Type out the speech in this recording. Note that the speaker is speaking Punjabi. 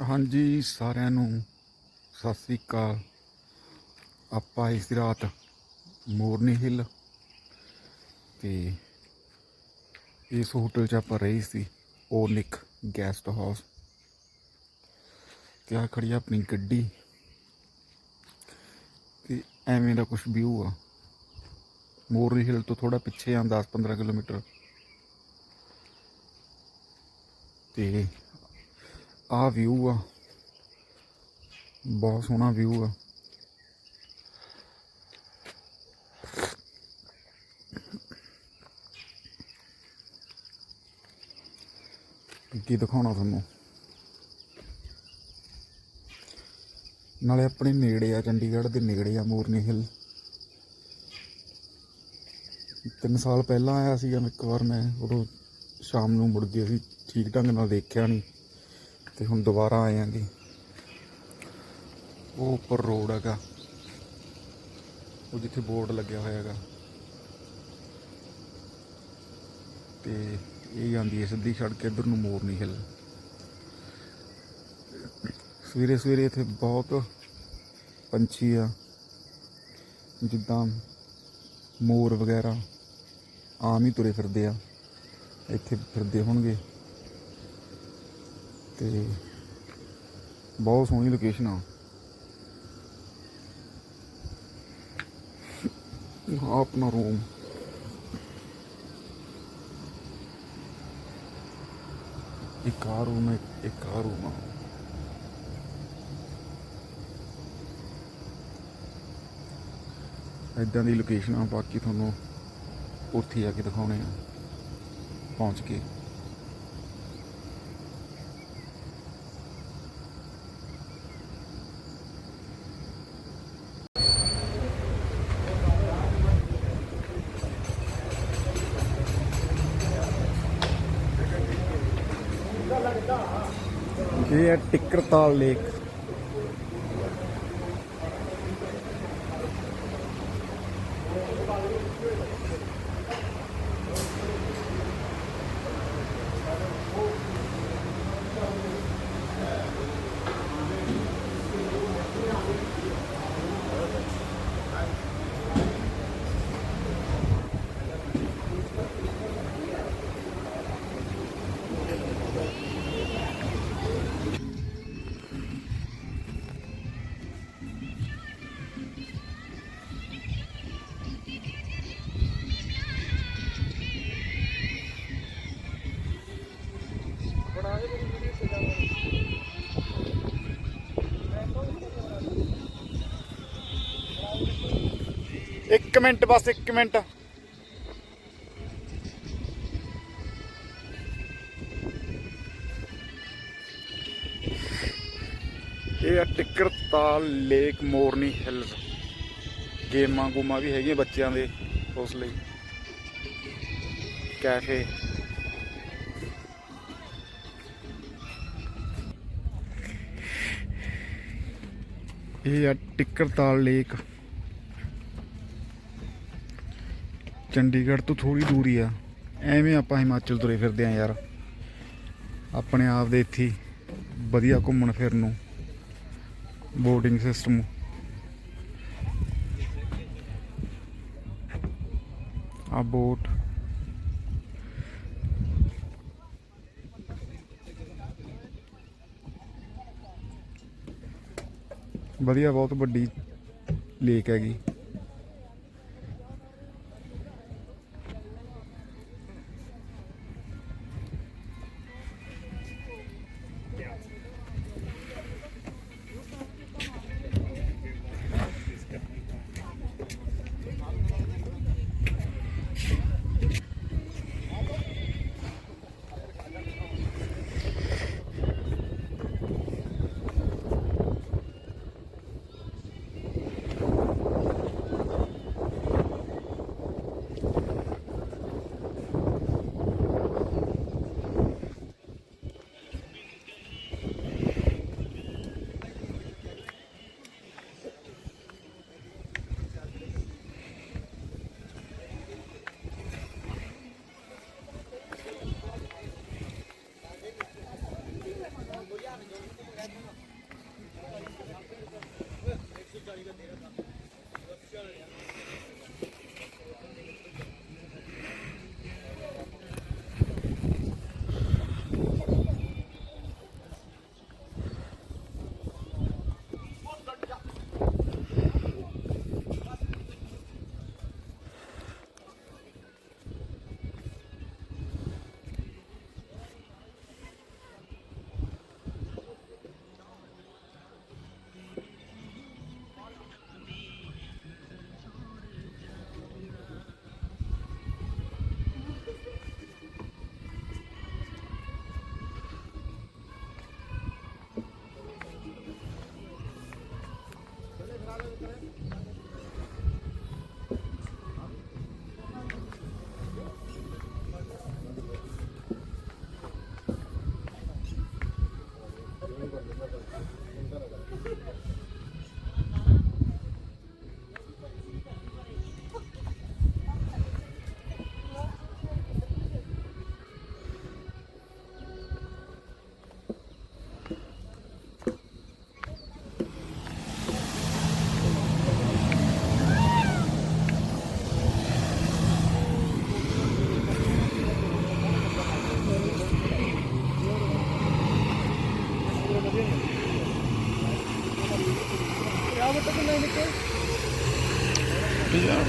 ਹਾਂਜੀ, ਸਾਰਿਆਂ ਨੂੰ ਸਤਿ ਸ੍ਰੀ ਅਕਾਲ। ਆਪਾਂ ਇਸ ਰਾਤ ਮੋਰਨੀ ਹਿੱਲ ਤੇ ਇਸ ਹੋਟਲ 'ਚ ਆਪਾਂ ਰਹੇ ਸੀ, ਓਨਿਕ ਗੈਸਟ ਹਾਊਸ। ਤੇ ਆ ਖੜੀ ਆ ਆਪਣੀ ਗੱਡੀ। ਤੇ ਐਵੇਂ ਦਾ ਕੁਝ ਵਿਊ ਆ। ਮੋਰਨੀ ਹਿੱਲ ਤੋਂ ਥੋੜਾ ਪਿੱਛੇ ਆ 10-15 ਕਿਲੋਮੀਟਰ। ਤੇ ਆ ਵਿਊ ਆ। ਬਹੁਤ ਸੋਹਣਾ ਵਿਊ ਆ। ਕੀ ਦਿਖਾਉਣਾ ਤੁਹਾਨੂੰ? ਨਾਲੇ ਆਪਣੇ ਨੇੜੇ ਆ, ਚੰਡੀਗੜ੍ਹ ਦੇ ਨੇੜੇ ਆ, ਮੋਰਨੀ ਹਿੱਲ ਤਿੰਨ ਸਾਲ ਪਹਿਲਾਂ ਆਇਆ ਸੀਗਾ ਇੱਕ ਵਾਰ ਮੈਂ ਉਦੋਂ ਸ਼ਾਮ ਨੂੰ ਮੁੜ ਗਿਆ ਸੀ ਠੀਕ ਢੰਗ ਨਾਲ ਦੇਖਿਆ ਨਹੀਂ। ਤੇ ਹੁਣ ਦੁਬਾਰਾ ਆਏ ਆਂਗੇ ਉਹ ਉੱਪਰ ਰੋਡ ਹੈਗਾ। ਉਹ ਜਿੱਥੇ ਬੋਰਡ ਲੱਗਿਆ ਹੋਇਆ ਹੈਗਾ। ਤੇ ਇਹ ਜਾਂਦੀ ਹੈ ਸਿੱਧੀ ਸੜਕ, ਇੱਧਰ ਨੂੰ ਮੋਰਨੀ ਹਿੱਲ ਸਵੇਰੇ ਸਵੇਰੇ ਇੱਥੇ ਬਹੁਤ ਪੰਛੀ ਆ। ਜਿੱਦਾਂ ਮੋਰ ਵਗੈਰਾ ਆਮ ਹੀ ਤੁਰੇ ਫਿਰਦੇ ਆ। ਇੱਥੇ ਫਿਰਦੇ ਹੋਣਗੇ। ਤੇ ਬਹੁਤ ਸੋਹਣੀ ਲੋਕੇਸ਼ਨ ਆ। ਆਹ ਆਪਣਾ ਰੂਮ ਇੱਕ ਆ ਰੂਮ ਹੈ, ਇੱਕ ਆ ਰੂਮ ਆ। ਇਦਾਂ ਦੀ ਲੋਕੇਸ਼ਨ ਆ, ਬਾਕੀ ਤੁਹਾਨੂੰ ਉੱਥੇ ਆ ਕੇ ਦਿਖਾਉਣੇ ਆ। ਪਹੁੰਚ ਕੇ। ਇਹ ਹੈ ਟਿੱਕਰਤਾਲ ਲੇਕ। ਇੱਕ ਮਿੰਟ, ਬਸ ਇੱਕ ਮਿੰਟ। ਇਹ ਆ ਟਿੱਕਰ ਤਾਲ ਲੇਕ ਮੋਰਨੀ ਹਿਲਸ ਗੇਮਾਂ ਗੂਮਾਂ ਵੀ ਹੈਗੀਆਂ ਬੱਚਿਆਂ ਦੇ ਉਸ ਲਈ। ਕੈਫੇ। ਇਹ ਆ ਟਿੱਕਰ ਤਾਲ ਲੇਕ। ਚੰਡੀਗੜ੍ਹ ਤੋਂ ਥੋੜੀ ਦੂਰੀ ਆ। ਐਵੇਂ ਆਪਾਂ ਹਿਮਾਚਲ ਤੁਰੇ ਫਿਰਦੇ ਆ ਯਾਰ। ਆਪਣੇ ਆਪ ਦੇ ਇੱਥੇ ਵਧੀਆ ਘੁੰਮਣ ਫਿਰਨ ਨੂੰ ਬੋਰਡਿੰਗ ਸਿਸਟਮ ਆ ਬੋਟ ਵਧੀਆ, ਬਹੁਤ ਵੱਡੀ ਲੇਕ ਹੈਗੀ। ਯਾਰ